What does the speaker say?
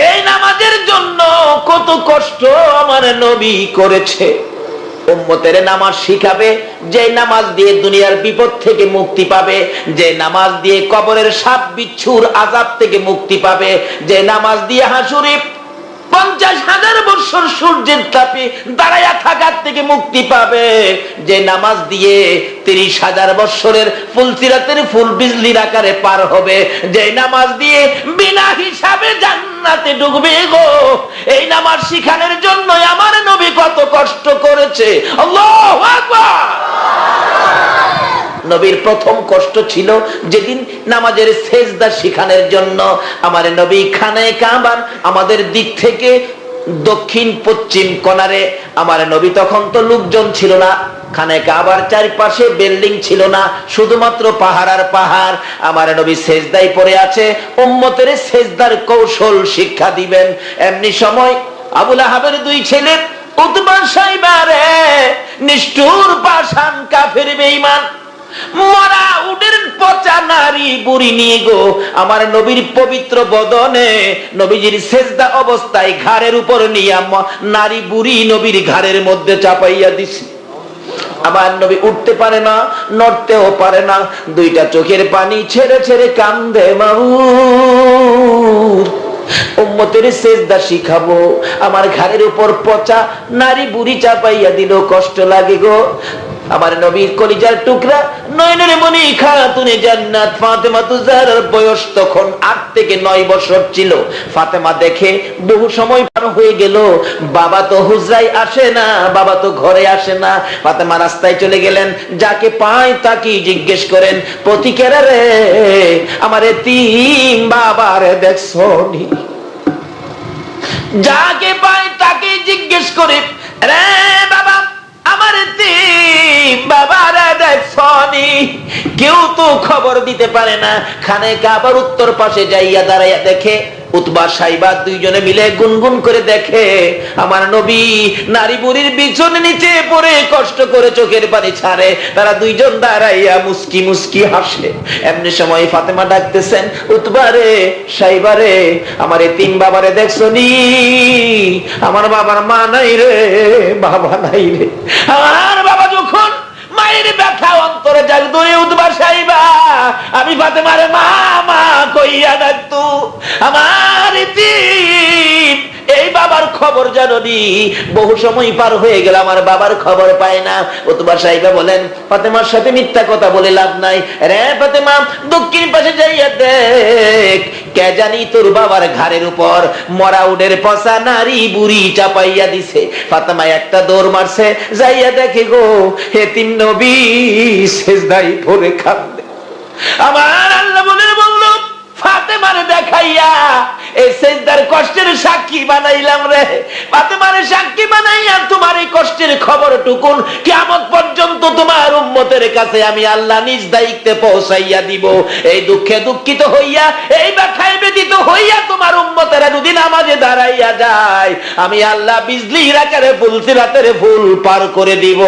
এই নামাজের জন্য কত কষ্ট আমার নবী করেছে। উম্মতের নামাজ শিখাবে যে নামাজ দিয়ে দুনিয়ার বিপদ থেকে মুক্তি পাবে যে নামাজ দিয়ে কবরের সাপ বিচ্ছুর আজাব থেকে মুক্তি পাবে যে নামাজ দিয়ে হাসুরি পঞ্চাশ হাজার বছর সূর্যের তাপে দাঁড়াইয়া থাকার থেকে মুক্তি পাবে। যে নামাজ দিয়ে তিরিশ হাজার বছরের ফুলসিরাতের ফুল বিজলির আকারে পার হবে, যে নামাজ দিয়ে বিনা হিসাবে জান্নাতে ঢুকবে গো। এই নামাজ শিখানোর জন্য আমার নবী কত কষ্ট করেছে। আল্লাহু আকবার! নবীর প্রথম কষ্ট ছিল যেদিন নামাজের সেজদা শিখানোর জন্য। আমার নবী খানে কাবার আমাদের দিক থেকে দক্ষিণ, পশ্চিম কোনারে আমার নবী তখন তো লোকজন ছিল না। খানে কাবার চারপাশে বিল্ডিং ছিল না, শুধুমাত্র পাহাড় আর পাহাড়। আমার নবী সেজদাই পড়ে আছে, উম্মতের সেজদার কৌশল শিক্ষা দিবেন। এমনি সময় আবুল আহাবের দুই ছেলে উতবা সাইবারে, নিষ্ঠুর পাষাণ কাফের বেঈমান। মরা উডের পচা নারী বুড়ি নিয়ে গো। আমার নবীর পবিত্র বদনে নবীজির অবস্থায় ঘাড়ের উপর নারী বুড়ি নবীর ঘাড়ের মধ্যে চাপাইয়া নবী উঠতে পারে না, নড়তেও পারে না, দুইটা চোখের পানি ছেড়ে ছেড়ে কান্দে মাউ সেজদা শিখাবো। আমার ঘাড়ের উপর পচা নারী বুড়ি চাপাইয়া দিল কষ্ট লাগে গো। আমার নবীর কলিজার টুকরা নয়নের মনি খাতুনে জান্নাত, ফাতেমা তুজার বয়স তখন আট থেকে নয় বছর ছিল। ফাতেমা দেখে বহু সময় পার হয়ে গেল। বাবা তো হুজরাই আসে না, বাবা তো ঘরে আসে না। ফাতেমা রাস্তায় চলে গেলেন, যাকে পায় তাকে জিজ্ঞেস করেন, প্রতিকেরা রে, আমার তিন বাবার দেখছ? যাকে পায় তাকে জিজ্ঞেস করে দুইজনে মিলে গুনগুন করে দেখে, আমার নবী নারী বুড়ির বিছন নিচে কষ্ট করে চোখের পানি ছাড়ে। তারা দুইজন দাঁড়াইয়া মুস্কি মুস্কি হাসে। এমনি সময় ফাতেমা ডাকতেছেন উতবারে সাইবারে আমার তিন বাবারে দেখছ নি? আমার বাবার মা নাই রে, বাবা নাই রে। আমার বাবা অন্তরে যাক দুই উঠবা সাইবা। আমি ফাতেমারে মা মা কইয়া ডাকতু। আমার খবর জানি বহু সময় পার হয়ে গেল, আমার বাবার খবর পায় না। ও তোমার সাহেবা বলেন, ফাতেমার সাথে মিথ্যা কথা বলে লাভ নাই। রে ফাতেমা, দক্ষিণ পাশে যাইয়া দেখ, কে জানি তোর বাবার ঘাড়ের উপর মরা উডের পচা নারী বুড়ি চাপাইয়া দিছে। ফাতেমা একটা দৌড় মারছে, যাইয়া দেখে গো হে তিন নবী শেষদাই পরে কান্দে আমার আল্লাহ বলে বলল ফাতেমার এই সেজদার কষ্টের সাক্ষী বানাইলাম রে। ফাতেমার সাক্ষী বানাইয়া তোমার এই কষ্টের খবর টুকুন কিয়ামত পর্যন্ত তোমার উম্মতের কাছে আমি আল্লাহ নিজ দায়িত্বে পৌঁছাইয়া দিব। এই দুঃখে দুঃখিত হইয়া, এই ব্যথায় ব্যতীত হইয়া তোমার উম্মতেরা যদি নামাজে দাঁড়াইয়া যায়। আমি আল্লাহ বিজলি রাখারে ফুল সিরাতের ফুল পার করে দিব।